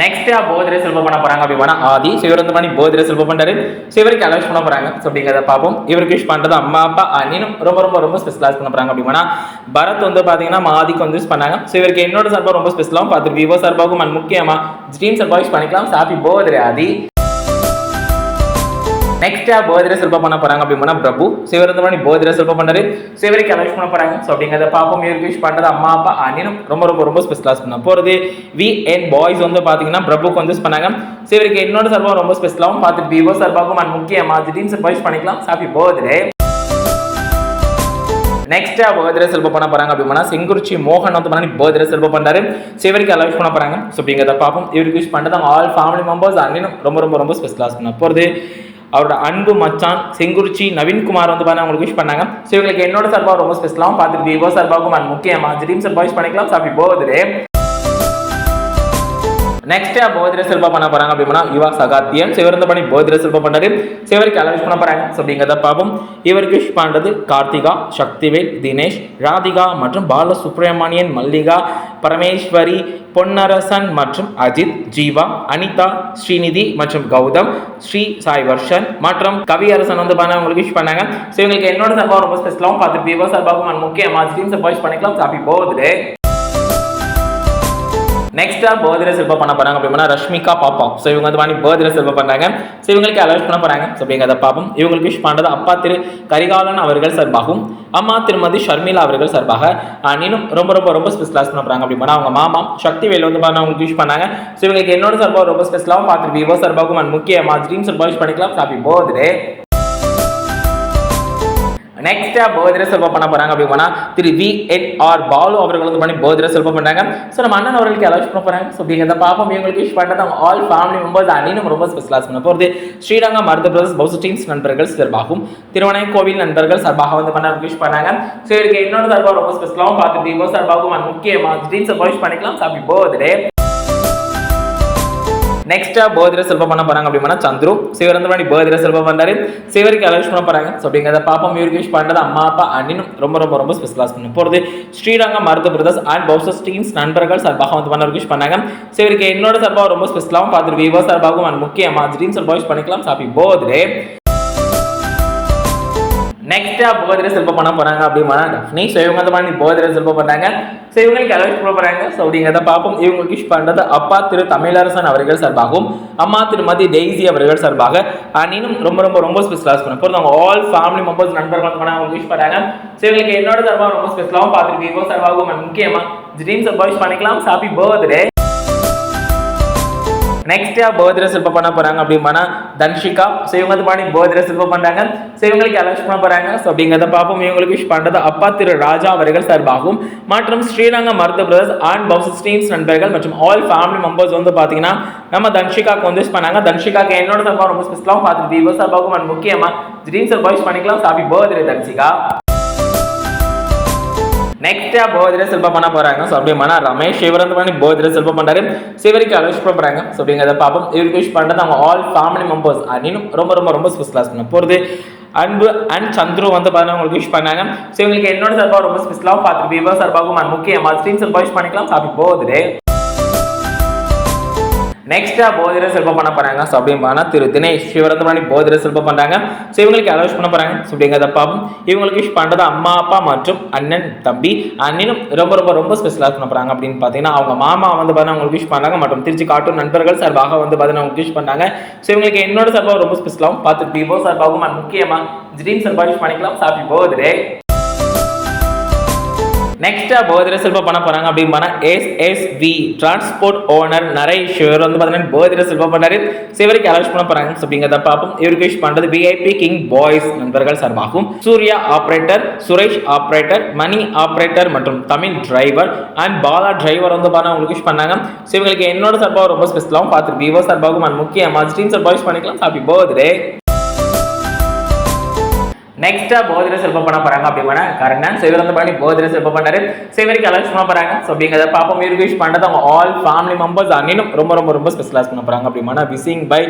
நெக்ஸ்டா போதிரை செல்வம் பண்ண போறாங்க அப்படின்னா ஆதி சிவரந்து பண்ணி போதிரை செல்வம் பண்றாரு. சிவருக்கு அலோஸ் பண்ண போறாங்க. அப்படிங்கிறத பார்ப்போம். இவருக்கு விஷ் பண்றது அம்மா அப்பா அண்ணனும் ரொம்ப ரொம்ப ரொம்ப ஸ்பெஷலாக பண்ண போறாங்க அப்படின்னா பரத் வந்து பாத்தீங்கன்னா ஆதிக்கு வந்து பண்ணாங்க. சிவருக்கு இவருக்கு என்னோட சார்பாக ரொம்ப ஸ்பெஷலாகவும் பார்த்துட்டு விவோ சார்பாகவும் அண்ட் முக்கியமா ட்ரீம் சார்பாக பண்ணிக்கலாம். சாப்பி போதிரை ஆதி. நெக்ஸ்ட் போதிரை சிற்பம் பண்ண போறாங்க அப்படின்னா பிரபு. சிவர் இருந்த மாதிரி போதிரை சிற்பம் பண்ணாரு சிவருக்கு அலோஸ் பண்ண போறாங்க? ஸோ அப்படிங்கிறத பார்ப்போம். இவருக்கு விஷ் பண்ணுறது அம்மா அப்பா அண்ணனும் ரொம்ப ரொம்ப ரொம்ப ஸ்பெஷலாக பண்ண போறது. வி என் பாய்ஸ் வந்து பாத்தீங்கன்னா பிரபுக்கு வந்து பண்ணாங்க. சிவருக்கு என்னோட சர்வம் ரொம்ப ஸ்பெஷலாகவும் பார்த்துட்டு விவோ சர்வாக்கும் அண்ட் முக்கியமாக திடீர்னு சர்வைஸ் பண்ணிக்கலாம். ஹாப்பி போதிரே நெக்ஸ்ட் பர்த்டே செல்வம் பண்ண போறாங்க அப்படின்னா செங்குறிச்சி மோகன் வந்து பண்ணி பர்த்டே செல்வம் பண்றாரு. சிவருக்கு அலோஸ் பண்ண போறாங்க? ஸோ அப்படிங்கிறத பார்ப்போம். இவருக்கு விஷ் பண்ணுறது ஆல் ஃபேமிலி மெம்பர்ஸ் அண்ணனும் ரொம்ப ரொம்ப ரொம்ப ஸ்பெஷலாக பண்ண போகிறது அவரோட அன்பு மச்சான் செங்குறிச்சி நவீன்குமார் வந்து பார்த்து அவங்களுக்கு விஷ் பண்ணாங்க. ஸோ இவங்களுக்கு என்னோட சார்பாக ரொம்ப ஸ்பெஷலாகவும் பார்த்துட்டு விவோ சார்பாகவும் அண்ட் முக்கியமா ட்ரீம் சார் விஷ் பண்ணிக்கலாம். சாப்பி போகுது நெக்ஸ்ட் போதிர செல்பா பண்ண போறாங்க அப்படின்னா யுவா சகாத்தியம் சிவரந்த பண்ணி போதிர செல்பா பண்ணாரு. சிவருக்கு அலவிஷ் பண்ண போறாங்க. அப்படிங்கிறத பார்ப்போம். இவருக்கு விஷ் பண்ணுறது கார்த்திகா சக்திவேல் தினேஷ் ராதிகா மற்றும் பால சுப்பிரமணியன் மல்லிகா பரமேஸ்வரி பொன்னரசன் மற்றும் அஜித் ஜீவா அனிதா ஸ்ரீநிதி மற்றும் கௌதம் ஸ்ரீ சாய் வர்ஷன் மற்றும் கவியரசன் வந்து பண்ண உங்களுக்கு விஷ் பண்ணாங்க. ஸோ இவங்களுக்கு என்னோட சார்பாக ரொம்ப ஸ்பெஷலாகவும் பார்த்துட்டு விவோ முக்கியமாக and முக்கியமா பண்ணிக்கலாம். ஹாப்பி போகுது. நெக்ஸ்ட்டாக பர்த்டே செல்வ பண்ண போகிறாங்க அப்படின்னா ரஷ்மிகா பாப்பா. ஸோ இவங்க வந்து வாங்கி பர்த்டே செல்ப பண்ணுறாங்க ஸோ இவங்களுக்கு அலர்ட் பண்ண போகிறாங்க ஸோ அப்படிங்கிறத பார்ப்போம். இவங்களுக்கு விஷ் பண்ணுறது அப்பா திரு கரிகாலன் அவர்கள் சார்பாகவும் அம்மா திருமதி ஷர்மிளா அவர்கள் சார்பாக இன்னும் ரொம்ப ரொம்ப ரொம்ப ஸ்பெஷலாக பண்ண போகிறாங்க அப்படின்னா அவங்க மாமா சக்தி வேல் வந்து பண்ண அவங்களுக்கு விஷ் பண்ணாங்க. ஸோ இவங்களுக்கு என்னோட சார்பாக ரொம்ப ஸ்பெஷலாகவும் பார்த்துருப்பீங்க. விவோ சார்பாகவும் அண்ட் முக்கியமா ட்ரீம் சார்பாக விஷ் பண்ணிக்கலாம் ஹாப்பி பர்த்டே நெக்ஸ்டா பர்த்டே செல்வம் பண்ண போறாங்க அப்படின்னா திரு வி. என். ஆர். பாலு அவர்கள் வந்து பண்ணி பர்த்டே செல்வம் பண்ணுறாங்க ஸோ நம்ம அண்ணன் அவர்களுக்கு அலோஸ் பண்ண போறாங்க. ஸோ இதை பாப்போம் இவங்களுக்கு விஷ் பண்ணது அவங்க ஆல் ஃபேமிலி மெம்பர்ஸ் அணினும் ரொம்ப ஸ்பெஷலாக பண்ண போகிறது ஸ்ரீரங்கம் மருத்துவ பிரதர்ஸ் பௌச டீம்ஸ் நண்பர்கள் சார்பாகவும் திருவனை கோவில் நண்பர்கள் சார்பாக வந்து பண்ண விஷ் பண்ணாங்க. ஸோ இதுக்கு என்னோட சார்பாக ரொம்ப ஸ்பெஷலாகவும் பார்த்து விவோ சார்பாகவும் and முக்கியமாக ட்ரீம்ஸை விஷ் பண்ணிக்கலாம். ஹாப்பி பர்த்டே நெக்ஸ்டா பர்த்டே செல்வம் பண்ண போறாங்க அப்படின்னா சந்துரு. சிவரந்தமணி பர்த்டே செல்வம் பண்ணாரு சிவருக்கு அலோஸ் பண்ண போறாங்க. ஸோ அப்படிங்கிறத பாப்பா இவருக்கு விஷ் பண்றது அம்மா அப்பா அண்ணினும் ரொம்ப ரொம்ப ரொம்ப ஸ்பெஷலாக பண்ண போறது. ஸ்ரீரங்கம் மருத பிரதர்ஸ் அண்ட் பவுசஸ் டீம்ஸ் நண்பர்கள் சார்பாக வந்து பண்ண பண்ணாங்க. சிவருக்கு என்னோட சார்பாக ரொம்ப ஸ்பெஷலாகவும் பார்த்துட்டு விவோ சார்பாகவும் அண்ட் முக்கியமா ட்ரீம் சார்பாக விஷ் பண்ணிக்கலாம். சாப்பி போதே நெக்ஸ்ட்டாக போதிர செல்பம் பண்ண போகிறாங்க அப்படின்னா டஃப்னி. ஸோ இவங்க அந்த மாதிரி போதிர செல்பம் பண்ணுறாங்க ஸோ இவங்களுக்கு அலோஸ் பண்ண போகிறாங்க ஸோ அப்படிங்கிறத பார்ப்போம். இவங்க விஷ் பண்ணுறது அப்பா திரு தமிழரசன் அவர்கள் சார்பாகவும் அம்மா திருமதி டெய்ஸி அவர்கள் சார்பாக. அண்ட் இன்னும் ரொம்ப ரொம்ப ரொம்ப ஸ்பெஷலாக பண்ண போகிறது அவங்க ஆல் ஃபேமிலி மெம்பர்ஸ் நண்பர்கள் வந்து பண்ண அவங்க விஷ் பண்ணுறாங்க ஸோ இவங்களுக்கு என்னோட சார்பாக ரொம்ப ஸ்பெஷலாகவும் பார்த்துருக்கீங்க சார்பாகவும் முக்கியமாக முக்கியமா ட்ரீம் விஷ் பண்ணிக்கலாம். ஹாப்பி பர்த்டே நெக்ஸ்ட் போதிர சிற்பம் பண்ண போறாங்க அப்படின்னா தன்ஷிகா. ஸோ இவங்க வந்து பாடி போதிர சிற்பம் பண்றாங்க. ஸோ இவங்களுக்கு அலோஸ் பண்ண போறாங்க. ஸோ அப்படிங்கிறத பார்ப்போம். இவங்களுக்கு விஷ் பண்றது அப்பா திரு ராஜா அவர்கள் சார்பாகவும் மற்றும் ஸ்ரீரங்க மருத்துவ பிரதர்ஸ் அண்ட் பவுசஸ் டீம்ஸ் நண்பர்கள் மற்றும் ஆல் ஃபேமிலி மெம்பர்ஸ் வந்து பாத்தீங்கன்னா நம்ம தன்ஷிகாக்கு வந்து விஷ் பண்ணாங்க. தன்ஷிகாக்கு என்னோட சார்பாக ரொம்ப ஸ்பெஷலாகவும் பார்த்துட்டு விவோ சார்பாகவும் அண்ட் முக்கியமாக ட்ரீம் சார் விஷ் பண்ணிக்கலாம் happy birthday Dhanshika. Next birthday செல்பம் பண்ண போறாங்க. ஸோ அப்படியே ரமேஷ் சிவரந்து பண்ணி பர்த்டே செல்பம் பண்றாரு. சிவருக்கு அலோஷ் பண்ணுறாங்க ஸோ அப்படிங்கிறத பார்ப்போம். இவருக்கு விஷ் பண்ணுறது அவங்க ஆல் ஃபேமிலி மெம்பர்ஸ் அப்படின்னு ரொம்ப ரொம்ப ரொம்ப ஸ்பெஷலாக பண்ண போகிறது அன்பு அண்ட் சந்துரு வந்து பார்த்தீங்கன்னா உங்களுக்கு விஷ் பண்ணாங்க. ஸோ இவங்களுக்கு என்னோட சார்பாக ரொம்ப ஸ்பெஷலாக பார்த்து விவோ சார்பாகவும் முக்கியமாக முக்கியமா ஸ்ட்ரீம் சார்பாக விஷ் பண்ணிக்கலாம். சாப்பிட்டு போகுது. நெக்ஸ்டா போதிர செல்பம் பண்ண போறாங்க. ஸோ பார்த்தா திரு தினேஷ். சிவரந்தமணி போதிர செல்பம் பண்ணுறாங்க ஸோ இவங்களுக்கு அலோஸ் பண்ண போறாங்க. ஸோ அப்படிங்கிறத பார்ப்போம். இவங்களுக்கு விஷ் பண்ணுறது அம்மா அப்பா மற்றும் அண்ணன் தம்பி. அண்ணனும் ரொம்ப ரொம்ப ரொம்ப ஸ்பெஷலாக பண்ண போறாங்க அப்படின்னு பார்த்தீங்கன்னா அவங்க மாமா வந்து பார்த்தீங்கன்னா அவங்களுக்கு விஷ் பண்ணாங்க மற்றும் திருச்சி காட்டும் நண்பர்கள் சார்பாக வந்து பார்த்தீங்கன்னா அவங்களுக்கு விஷ் பண்ணாங்க ஸோ இவங்களுக்கு என்னோட சார்பாக ரொம்ப ஸ்பெஷலாகவும் பார்த்து விவோ சார்பாகவும் முக்கியமாக ட்ரீம் சார்பாக விஷ் பண்ணிக்கலாம். சாப்பிட்டு போகுது நெக்ஸ்ட்டாக பர்த்டே செல்ப பண்ண போறாங்க அப்படின்னா S S V transport owner Naresh இவர் வந்து பார்த்தீங்கன்னா பர்த்டே செல்ப பண்ணார் சிவருக்கு அலோஸ் பண்ண போறாங்க. அப்படிங்கிறத பார்ப்போம். இவருக்கு விஷ் பண்ணுறது விஐபி கிங் பாய்ஸ் நண்பர்கள் சார்பாகும். Surya operator Suresh operator Mani operator மற்றும் Tamil driver and Bala driver வந்து பார்த்தா உங்களுக்கு விஷ் பண்ணாங்க. So, இவங்களுக்கு என்னோட சார்பாக ரொம்ப ஸ்பெஷலாகவும் பார்த்து விவோ சார்பாகவும் அண்ட் முக்கியமாக ஸ்ட்ரீம் சார்பாக விஷ் பண்ணிக்கலாம். ஹாப்பி பர்த்டே நெக்ஸ்ட்டாக போதிர செல்பம் பண்ண போகிறாங்க அப்படின்னா கரெக்டாக ஸோ இவர் வந்து பண்ணி போதிர செல்பம் பண்ணாரு ஸோ இவருக்கு அலர்ஸ் பண்ண ஸோ அப்படிங்கிறத பாப்போம் இவருக்கு விஷ் பண்ணுறது அவங்க ஆல் ஃபேமிலி மெம்பர்ஸ் அன்னிலும் ரொம்ப ரொம்ப ரொம்ப ஸ்பெஷலாக பண்ண போகிறாங்க அப்படின்னா wishing by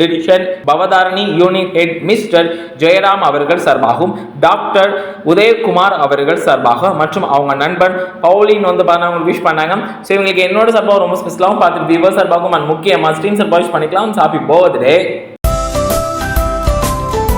டிடிஷன் Bhavatharini unit head mister Jayaram அவர்கள் சார்பாகவும் டாக்டர் உதயகுமார் அவர்கள் சார்பாக மற்றும் அவங்க நண்பன் பவுலின் வந்து பார்த்தா அவங்களுக்கு விஷ் பண்ணாங்க. ஸோ இவங்களுக்கு என்னோட சார்பாக ரொம்ப ஸ்பெஷலாகவும் பார்த்துட்டு விவர் சார்பாகவும் and முக்கியமாக ஸ்ட்ரீம் சார்பாக விஷ் பண்ணிக்கலாம் ஹாப்பி பர்த்டே